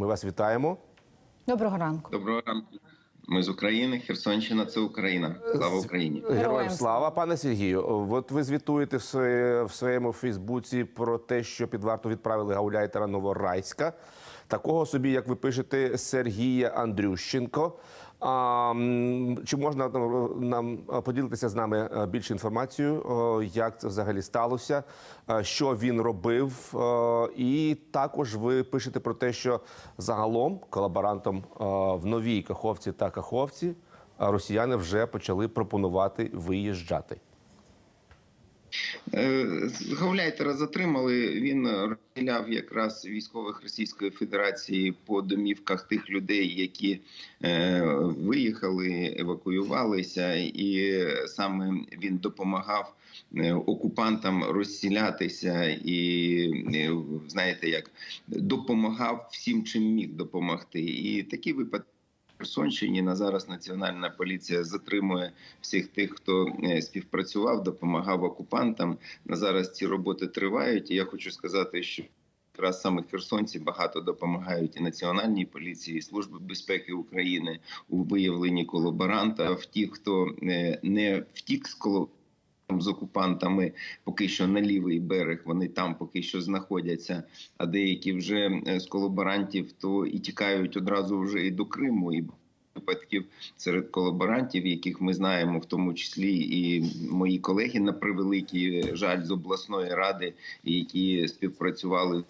Ми вас вітаємо. Доброго ранку. Доброго ранку. Ми з України. Херсонщина це Україна. Слава Україні. Героям слава, пане Сергію. От ви звітуєте в в своєму Фейсбуці про те, що під варту відправили гауляйтера Новорайська, такого собі, як ви пишете, Сергія Андрющенко. А, чи можна е, нам е, поділитися з нами е, більше інформацією, як це взагалі сталося, що він робив? І також ви пишете про те, що загалом колаборантам е, в новій Каховці та Каховці росіяни вже почали пропонувати виїжджати. Е, Гауляйтера затримали. Він розділяв якраз військових Російської Федерації по домівках тих людей, які е, виїхали, евакуювалися, і саме він допомагав е, окупантам розсілятися і знаєте, як допомагав всім, чим міг допомогти. І такі випадки. Херсонщині на зараз національна поліція затримує всіх тих, хто е, співпрацював, допомагав окупантам. На зараз ці роботи тривають. І я хочу сказати, що якраз саме херсонці багато допомагають і національній поліції, і служби безпеки України у виявленні колаборанта. В ті, хто е, не втік з колаборантом, з окупантами поки що на лівий берег. Вони там поки що знаходяться. А деякі вже е, з колаборантів то і тікають одразу вже і до Криму. І випадків серед колаборантів, яких ми знаємо, в тому числі і мої колеги на превеликий жаль з обласної ради, які співпрацювали.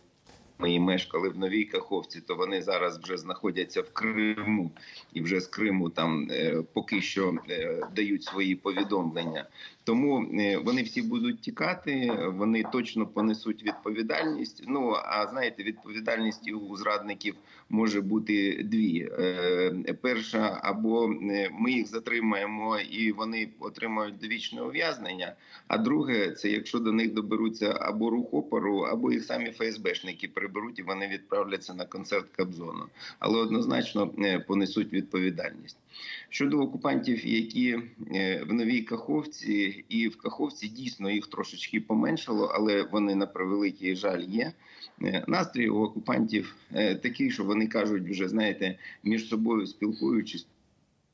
Ми мешкали в новій Каховці, то вони зараз вже знаходяться в Криму, і вже з Криму там е, поки що е, дають свої повідомлення. Тому е, вони всі будуть тікати, вони точно понесуть відповідальність. Ну а знаєте, відповідальність у зрадників може бути дві: Е, перша, або е, ми їх затримаємо і вони отримають довічне ув'язнення. А друге, це якщо до них доберуться або рух опору, або їх самі ФСБшники приберуть і вони відправляться на концерт Кобзону. Але однозначно понесуть відповідальність. Щодо окупантів, які в новій Каховці і в Каховці дійсно їх трошечки поменшало, але вони на превеликий жаль є. Е, Настрій у окупантів е, такий, що вони кажуть, вже знаєте, між собою спілкуючись.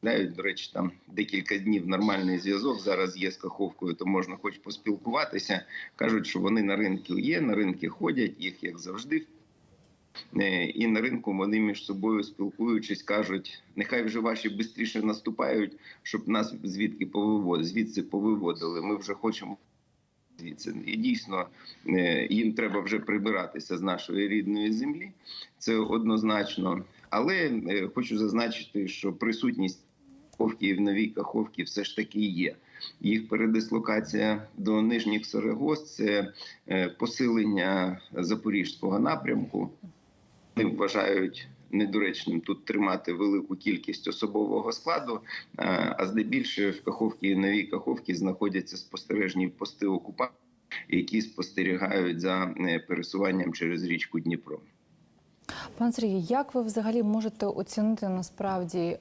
До речі, там декілька днів нормальний зв'язок. Зараз є з Каховкою, то можна хоч поспілкуватися. Кажуть, що вони на ринку є, на ринки ходять, їх як завжди. Е, І на ринку вони між собою спілкуючись, кажуть, нехай вже ваші швидше наступають, щоб нас звідки повиводили, звідси повиводили. Ми вже хочемо звідси. І дійсно е, їм треба вже прибиратися з нашої рідної землі. Це однозначно. Але е, хочу зазначити, що присутність Каховки в новій Каховці все ж таки є. Їх передислокація до нижніх Сорегоз – це посилення запорізького напрямку. Вони вважають недоречним тут тримати велику кількість особового складу. е, А здебільшого в Каховці і новій Каховці знаходяться спостережні пости окупантів, які спостерігають за е, пересуванням через річку Дніпро. Пан Сергій, як ви взагалі можете оцінити насправді, е,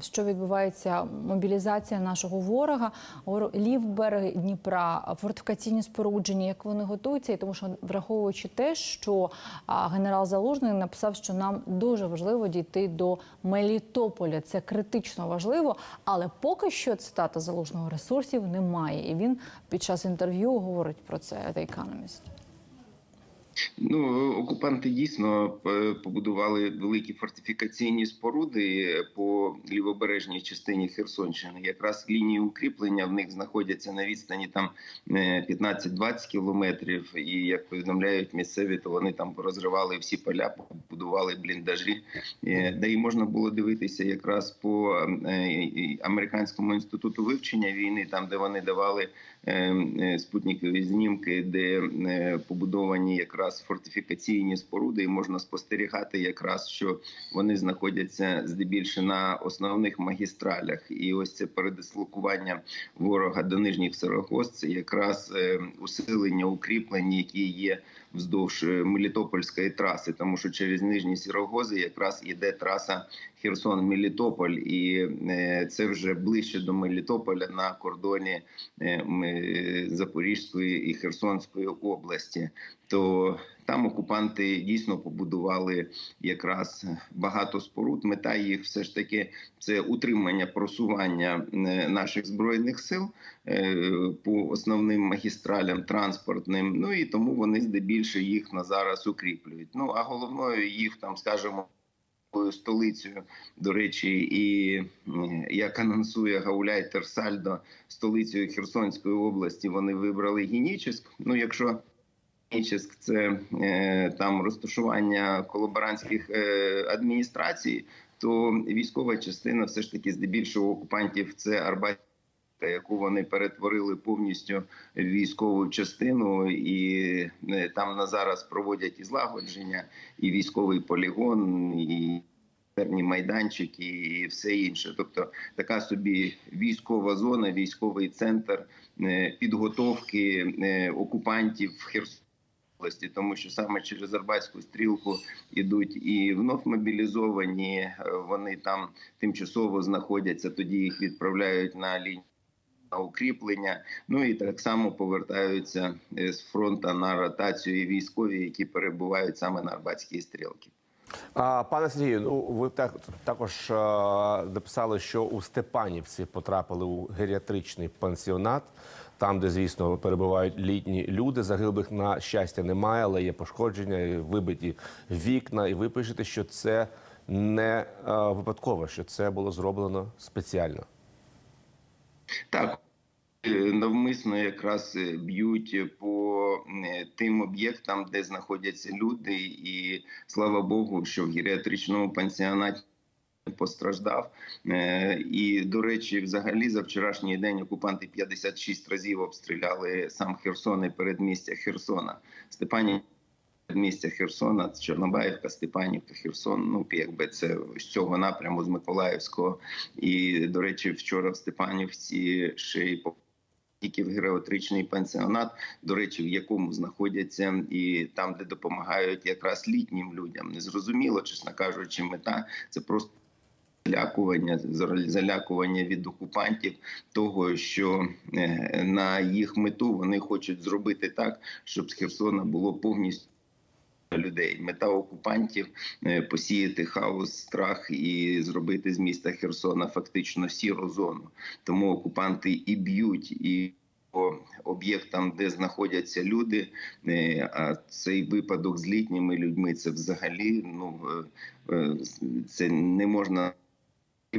що відбувається мобілізація нашого ворога, Вор- лів берег Дніпра, фортифікаційні спорудження, як вони готуються? І тому що враховуючи те, що генерал Залужний написав, що нам дуже важливо дійти до Мелітополя. Це критично важливо, але поки що цитата залужного ресурсів немає. І він під час інтерв'ю говорить про це The Economist. Ну, окупанти дійсно е, побудували великі фортифікаційні споруди по лівобережній частині Херсонщини. Якраз лінії укріплення в них знаходяться на відстані там е, 15-20 кілометрів. І як повідомляють місцеві, то вони там розривали всі поля, побудували бліндажі. Е, Де і можна було дивитися якраз по е, американському інституту вивчення війни, там де вони давали е, е, спутникові знімки, де е, побудовані якраз фортифікаційні споруди, і можна спостерігати, якраз що вони знаходяться здебільшого на основних магістралях. І ось це передислокування ворога до нижніх Сарагоз, це якраз е, усилення укріплень, які є вздовж е, Мелітопольської траси, тому що через нижні Сірогози якраз іде траса Херсон-Мелітополь, і е, це вже ближче до Мелітополя на кордоні е, Запорізької і Херсонської області. То Там окупанти дійсно побудували якраз багато споруд. Мета їх все ж таки це утримання просування е, наших збройних сил е, по основним магістралям транспортним. Ну і тому вони здебільшого їх на зараз укріплюють. Ну а головною їх там, скажімо, столицею, до речі, і е, як анонсує Гауляйтер Сальдо, столицею Херсонської області вони вибрали Генічеськ. Ну, якщо Генічеськ – це е, там розташування колаборантських е, адміністрацій, то військова частина все ж таки здебільшого окупантів це Арбат. Яку вони перетворили повністю в військову частину, і е, там на зараз проводять і злагодження, і військовий полігон, і певні майданчики, і все інше. Тобто така собі військова зона, військовий центр підготовки окупантів в Херсоні. Області, Тому що саме через Арбатську стрілку ідуть і вновь мобілізовані. е, Вони там тимчасово знаходяться. Тоді їх відправляють на лінію на укріплення. Ну і так само повертаються е, з фронту на ротацію військові, які перебувають саме на Арбатській стрілці. Пане Сергію, ну ви так також е, написали, що у Степанівці потрапили у геріатричний пансіонат, там, де звісно перебувають літні люди. Загиблих на щастя немає, але є пошкодження, вибиті вікна. І ви пишете, що це не е, випадково, що це було зроблено спеціально. Так. е, Навмисно якраз е, б'ють по тим об'єктам, де знаходяться люди, і слава Богу, що в геріатричному пансіонаті постраждав. Е, І до речі, взагалі за вчорашній день окупанти 56 разів обстріляли сам Херсон і передмістя Херсона. Степані місця Херсона, Чорнобаївка, Степанівка, Херсон. Ну якби це з цього напряму з Миколаївського. І до речі, вчора в Степанівці ще й по тільки в героатричний пансіонат, до речі, в якому знаходяться і там, де допомагають якраз літнім людям. Незрозуміло, чесно кажучи, мета це просто. Залякування залякування від окупантів, того що е, на їх мету вони хочуть зробити так, щоб з Херсона було повністю людей. Мета окупантів е, посіяти хаос, страх і зробити з міста Херсона фактично сіру зону. Тому окупанти і б'ють і. По об'єктам, де знаходяться люди, Е, а цей випадок з літніми людьми це взагалі ну це не можна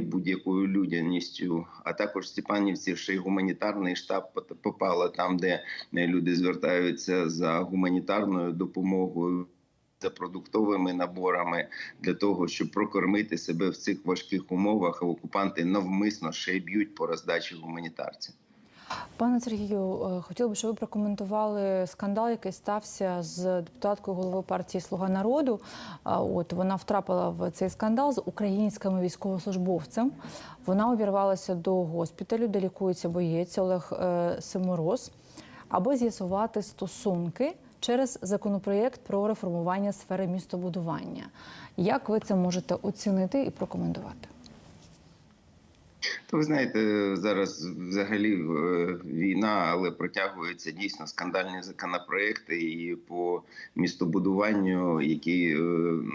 будь-якою людяністю. А також Степанівці ще й гуманітарний штаб пот- там, де люди звертаються за гуманітарною допомогою. За продуктовими наборами для того, щоб прокормити себе в цих важких умовах, окупанти навмисно ще й б'ють по роздачі гуманітарців. Пане Сергію, е, хотіла б, щоб ви прокоментували скандал, який стався з депутаткою голови партії Слуга народу. От вона втрапила в цей скандал з українським військовослужбовцем. Вона увірвалася до госпіталю, де лікується боєць Олег е, Семороз, аби з'ясувати стосунки через законопроєкт про реформування сфери містобудування. Як ви це можете оцінити і прокоментувати? То ви знаєте, зараз взагалі е, війна, але протягуються дійсно скандальні законопроекти і по містобудуванню, які е,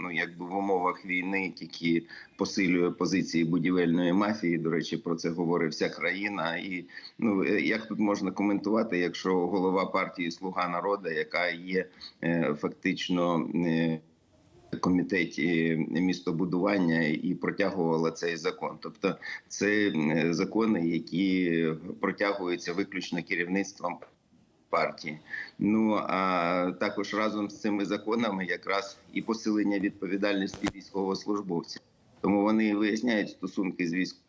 ну якби в умовах війни тільки посилює позиції будівельної мафії. До речі, про це говорить вся країна. І ну е, як тут можна коментувати, якщо голова партії Слуга народу, яка є фактично. Комітеті містобудування і протягувала цей закон. Тобто, це е, закони, які протягуються виключно керівництвом партії. Ну а також разом з цими законами якраз і посилення відповідальності військовослужбовців. Тому вони виясняють стосунки з військовослужбовцями,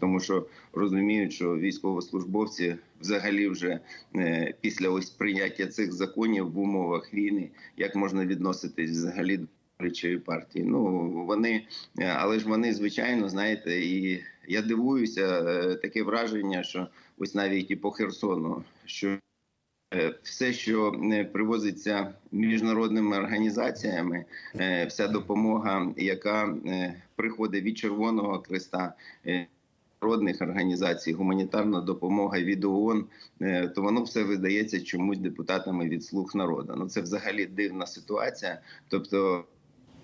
тому що розуміють, що військовослужбовці взагалі вже е, після ось прийняття цих законів в умовах війни, як можна відноситись взагалі до речої партії. Ну вони, але ж вони звичайно знаєте, і я дивуюся, е, таке враження, що ось навіть і по Херсону, що е, все, що привозиться міжнародними організаціями, вся допомога, яка приходить від Червоного Христа, е, Народних організацій, гуманітарна допомога від ООН, е, то воно все видається чомусь депутатами від слуг народу. Ну це взагалі дивна ситуація. Тобто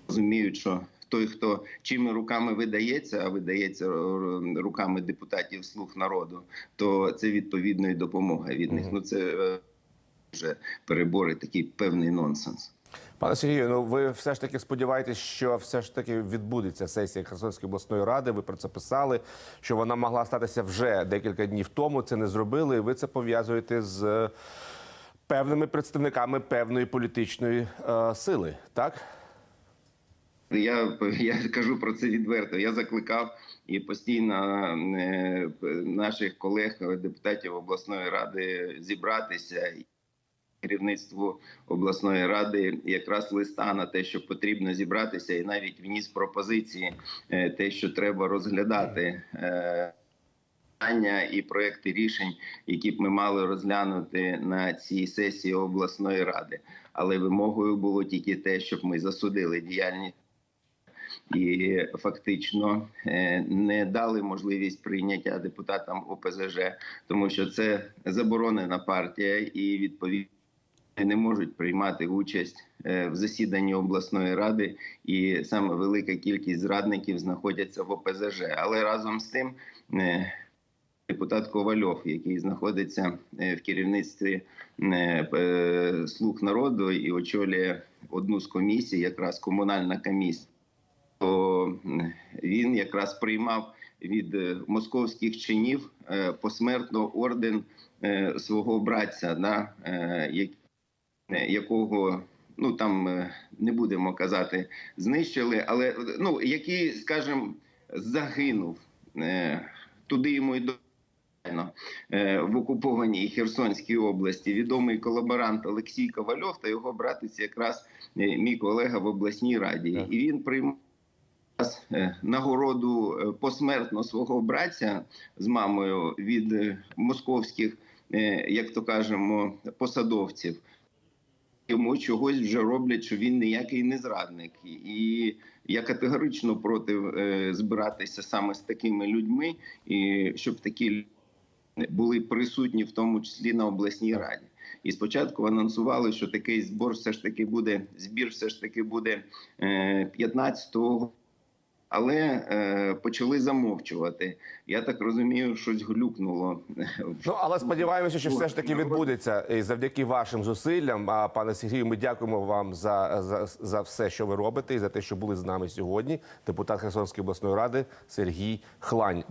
розуміють, що той, хто чими руками видається, а видається е, руками депутатів слуг народу, то це відповідно і допомога від них. Ну це е, вже перебори, такий певний нонсенс. Пане Сергію, ну ви все ж таки сподіваєтесь, що все ж таки відбудеться сесія Херсонської обласної ради. Ви про це писали, що вона могла статися вже декілька днів тому. Це не зробили. Ви це пов'язуєте з певними представниками певної політичної е, сили, так? Я, я кажу про це відверто. Я закликав і постійно е, наших колег, депутатів обласної ради, зібратися. Керівництву обласної ради якраз листа на те, що потрібно зібратися, і навіть вніс пропозиції, е, те, що треба розглядати е, питання і проекти рішень, які б ми мали розглянути на цій сесії обласної ради. Але вимогою було тільки те, щоб ми засудили діяльність і фактично е, не дали можливість прийняття депутатам ОПЗЖ, тому що це заборонена партія, і відповідно не можуть приймати участь е, в засіданні обласної ради, і саме велика кількість зрадників знаходяться в ОПЗЖ. Але разом з тим. е, Депутат Ковальов, який знаходиться е, в керівництві слуг народу і очолює одну з комісій, якраз комунальна комісія, то він якраз приймав від московських чинів посмертно орден свого братця, да, е, як- е, якого ну там е, не будемо казати, знищили, але е, ну який, скажімо, загинув е, туди йому й до. Е, в окупованій Херсонській області відомий колаборант Олексій Ковальов та його братець, якраз е, мій колега в обласній раді, Так. і він приймав е, нагороду е, посмертно свого братця з мамою від е, московських, е, як то кажемо, посадовців. Йому чогось вже роблять, що він ніякий не зрадник, і я категорично проти е, збиратися саме з такими людьми, і щоб такі люди були присутні, в тому числі на обласній раді. І спочатку анонсували, що такий збор все ж таки буде збір, все ж таки буде е, 15-го, але е, почали замовчувати. Я так розумію, щось глюкнуло. Ну але сподіваємося, що все ж таки відбудеться і завдяки вашим зусиллям. А пане Сергію, ми дякуємо вам за, за, за все, що ви робите, і за те, що були з нами сьогодні. Депутат Херсонської обласної ради Сергій Хлань.